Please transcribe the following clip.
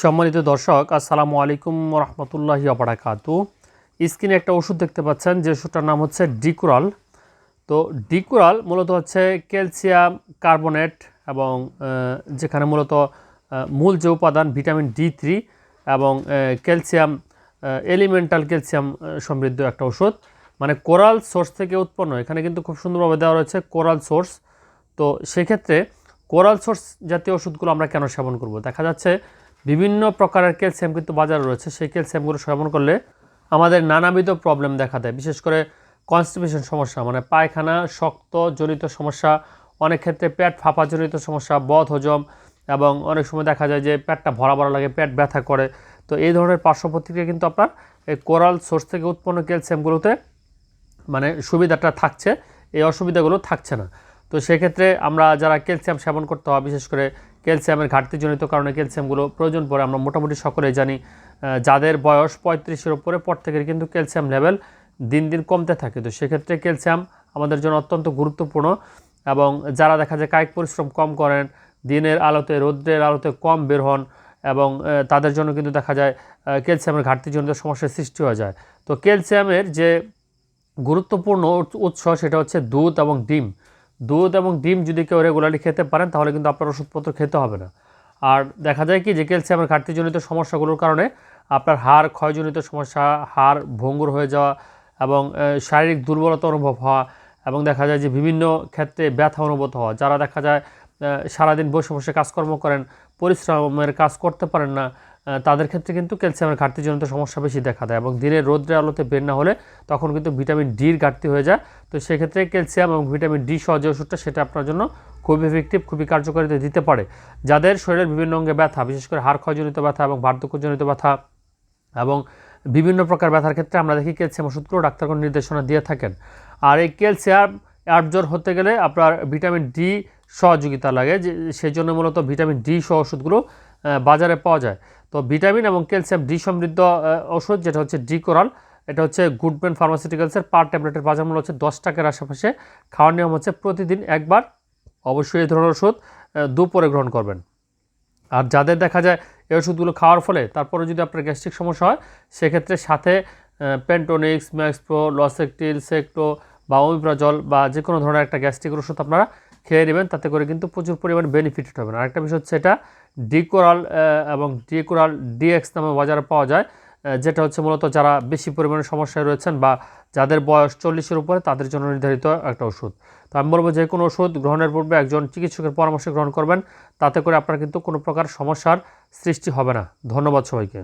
সম্মানিত দর্শক, আসসালামু আলাইকুম রহমতুল্লাহি আবরাকাতু স্ক্রিনে একটা ওষুধ দেখতে পাচ্ছেন, যে ওষুধটার নাম হচ্ছে ডিকুরাল। তো ডিকুরাল মূলত হচ্ছে ক্যালসিয়াম কার্বনেট এবং যেখানে মূলত মূল যে উপাদান ভিটামিন ডি থ্রি এবং ক্যালসিয়াম এলিমেন্টাল ক্যালসিয়াম সমৃদ্ধ একটা ওষুধ। মানে কোরাল সোর্স থেকে উৎপন্ন, এখানে কিন্তু খুব সুন্দরভাবে দেওয়া রয়েছে কোরাল সোর্স। তো সেক্ষেত্রে কোরাল সোর্স জাতীয় ওষুধগুলো আমরা কেন সেবন করব? দেখা যাচ্ছে বিভিন্ন প্রকারের ক্যালসিয়াম কিন্তু বাজারে রয়েছে। সেই ক্যালসিয়ামগুলো সেবন করলে আমাদের নানাবিধ প্রবলেম দেখা দেয়। বিশেষ করে কনস্টিপেশন সমস্যা মানে পায়খানা, শক্ত জনিত সমস্যা, অনেক ক্ষেত্রে পেট ফাঁপা জনিত সমস্যা, বদ হজম এবং অনেক সময় দেখা যায় যে পেটটা ভরা ভরা লাগে, পেট ব্যথা করে। তো এই ধরনের পার্শ্ব প্রতিক্রিয়া কিন্তু আপনার এই কোরাল সোর্স থেকে উৎপন্ন ক্যালসিয়ামগুলোতে মানে সুবিধাটা থাকছে। এই অসুবিধাগুলো থাকছে না। তো সেক্ষেত্রে আমরা যারা ক্যালসিয়াম সেবন করতে হয়, বিশেষ করে ক্যালসিয়ামের ঘাটতিজনিত কারণে ক্যালসিয়ামগুলো প্রয়োজন পড়ে। আমরা মোটামুটি সকলেই জানি যাদের বয়স পঁয়ত্রিশের ওপরে পর থেকে কিন্তু ক্যালসিয়াম লেভেল দিন দিন কমতে থাকে। তো সেক্ষেত্রে ক্যালসিয়াম আমাদের জন্য অত্যন্ত গুরুত্বপূর্ণ এবং যারা দেখা যায় কায়িক পরিশ্রম কম করেন, দিনের আলোতে, রৌদ্রের আলোতে কম বের হন এবং তাদের জন্য কিন্তু দেখা যায় ক্যালসিয়ামের ঘাটতিজনিত সমস্যার সৃষ্টি হয়ে যায়। তো ক্যালসিয়ামের যে গুরুত্বপূর্ণ উৎ- উৎস সেটা হচ্ছে দুধ এবং ডিম। দুধ এবং ডিম যদি কেউ রেগুলারলি খেতে পারেন, তাহলে কিন্তু আপনার ওষুধপত্র খেতে হবে না। আর দেখা যায় কি, যে ক্যালসিয়ামের ঘাটতিজনিত সমস্যাগুলোর কারণে আপনার হাড় ক্ষয়জনিত সমস্যা, হাড় ভঙ্গুর হয়ে যাওয়া এবং শারীরিক দুর্বলতা অনুভব হওয়া এবং দেখা যায় যে বিভিন্ন ক্ষেত্রে ব্যথা অনুভূত হওয়া। যারা দেখা যায় সারাদিন বসে বসে কাজকর্ম করেন, পরিশ্রমের কাজ করতে পারেন না তাদের ক্ষেত্রে কিন্তু ক্যালসিয়ামের ঘাটতিজনিত সমস্যা বেশি দেখা দেয় এবং দিনের রোদ্রের আলোতে বের না হলে তখন কিন্তু ভিটামিন ডির ঘাটতি হয়ে যায়। তো সেক্ষেত্রে ক্যালসিয়াম এবং ভিটামিন ডি সহ যে ওষুধটা, সেটা আপনার জন্য খুব এফেক্টিভ খুবই কার্যকারিতা দিতে পারে। যাদের শরীরের বিভিন্ন অঙ্গে ব্যথা, বিশেষ করে হাড় ক্ষয়জনিত ব্যথা এবং বার্ধক্যজনিত ব্যথা এবং বিভিন্ন প্রকার ব্যথার ক্ষেত্রে আমরা দেখি ক্যালসিয়াম ওষুধগুলো ডাক্তারগণ নির্দেশনা দিয়ে থাকেন। আর এই ক্যালসিয়াম অ্যাবজর্ব হতে গেলে আপনার ভিটামিন ডি সহযোগিতা লাগে, যে সেই জন্য মূলত ভিটামিন ডি সহ ওষুধগুলো বাজারে পাওয়া যায়। তো ভিটামিন এবং ক্যালসিয়াম ডি সমৃদ্ধ ওষুধ, যেটা হচ্ছে ডি কোরাল, এটা হচ্ছে গুডম্যান ফার্মাসিউটিক্যালসের পার ট্যাবলেটের বাজার মূল্য হচ্ছে দশ টাকার আশেপাশে। খাওয়ার নিয়ম হচ্ছে প্রতিদিন একবার অবশ্যই এই ধরনের ওষুধ দুপুরে গ্রহণ করবেন। আর যাদের দেখা যায় এই ওষুধগুলো খাওয়ার ফলে তারপরে যদি আপনার গ্যাস্ট্রিক সমস্যা হয়, সেক্ষেত্রে সাথে পেন্টোনিক্স, ম্যাক্সপ্রো, লসেকটিল, সেক্টো বা ওমিপ্রাজল বা যে কোনো ধরনের একটা গ্যাস্ট্রিকের ওষুধ আপনারা খেয়ে নেবেন, তাতে করে কিন্তু প্রচুর পরিমাণে বেনিফিটেড হবেন আরেকটা বিষয় হচ্ছে এটা ডিকোরাল এবং ডিকোরাল ডিএক্স নামে বাজারে পাওয়া যায় যেটা হচ্ছে মূলত যারা বেশি পরিমাণে সমস্যায় রয়েছেন বা যাদের বয়স চল্লিশের উপরে, তাদের জন্য নির্ধারিত একটা ওষুধ। তো আমি বলব যে কোনো ওষুধ গ্রহণের পূর্বে একজন চিকিৎসকের পরামর্শ গ্রহণ করবেন, তাতে করে আপনার কিন্তু কোনো প্রকার সমস্যার সৃষ্টি হবে না। ধন্যবাদ সবাইকে।